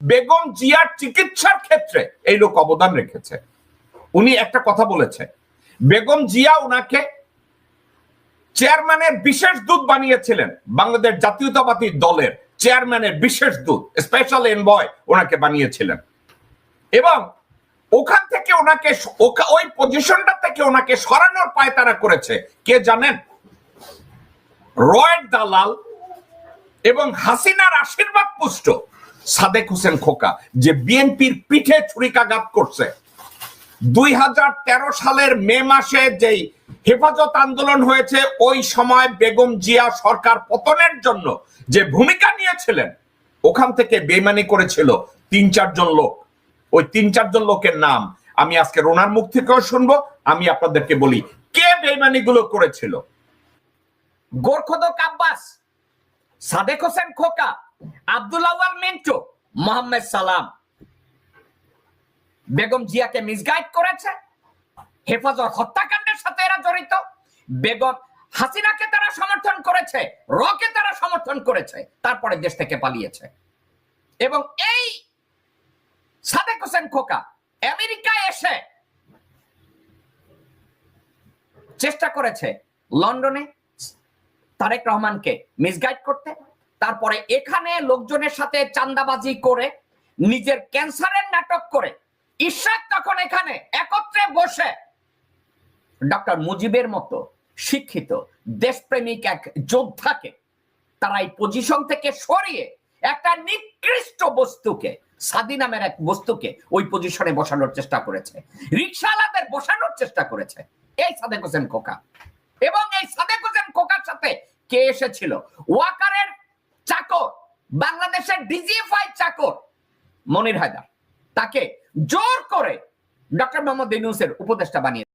বেগম জিয়ার চিকিৎসার ক্ষেত্রে এই লোক অবদান রেখেছে। উনি একটা কথা বলেছে বেগম জিয়া ওনাকে চেয়ারম্যানের বিশেষ দূত বানিয়েছিলেন, বাংলাদেশ জাতীয়তাবাদী দলের চেয়ারম্যানের বিশেষ দূত, স্পেশাল এনবয় ওনাকে বানিয়েছিলেন। এবং ওখান থেকে ওনাকে ওই পজিশনটা থেকে ওনাকে সরানোর পায় তারা করেছে, কে জানেন? রয়ের দালাল এবং হাসিনার আশীর্বাদ পুষ্ট। সাদেক হোসেন খোকা, যে বিএনপির পিঠে ছুরিকাঘাত করছে। দুই হাজার তেরো সালের মে মাসে যেই হেফাজত আন্দোলন হয়েছে, ওই সময় বেগম জিয়া সরকার পতনের জন্য যে ভূমিকা নিয়েছিলেন, ওখান থেকে বেমানি করেছিল তিন চারজন লোক। ওই তিন চারজন লোকের নাম আমি আজকে রোনার মুখ থেকেও শুনব, আমি আপনাদেরকে বলি কে বেমানি গুলো করেছিল। গোরখদক আব্বাস, সাদেক হোসেন খোকা আব্দুল আওয়াল মিন্টু, মোহাম্মদ সালাম। বেগম জিয়াকে মিসগাইড করেছে। হেফাজত হত্যাকাণ্ডের সাথে এরা জড়িত। বেগম হাসিনাকে তারা সমর্থন করেছে, রকে তারা সমর্থন করেছে, তারপরে দেশ থেকে পালিয়েছে। এবং এই সাদেক হোসেন খোকা আমেরিকায় এসে চেষ্টা করেছে লন্ডনে তারেক রহমানকে মিসগাইড করতে। তারপরে এখানে লোকজনের সাথে চান্দাবাজি করে, নিজের ক্যান্সারের নাটক করে। ইশাক তখন এখানে একত্রে বসে ডক্টর মুজিবের মতো শিক্ষিত, দেশপ্রেমিক এক যোদ্ধাকে তারা এই পজিশন থেকে সরিয়ে একটা নিকৃষ্ট বস্তুকে, সাদি নামের এক বস্তুকে ওই পজিশনে বসানোর চেষ্টা করেছে। রিক্সাওয়ালাদের বসানোর চেষ্টা করেছে এই সাদেক হোসেন খোকা। এবং এই সাদেক হোসেন খোকার সাথে কে এসেছিল? ওয়াকারের বাংলাদেশের ডিজিএফআই চাকর মনির হায়দার। তাকে জোর করে ডক্টর মোহাম্মদ ইউনুসের উপদেষ্টা বানিয়ে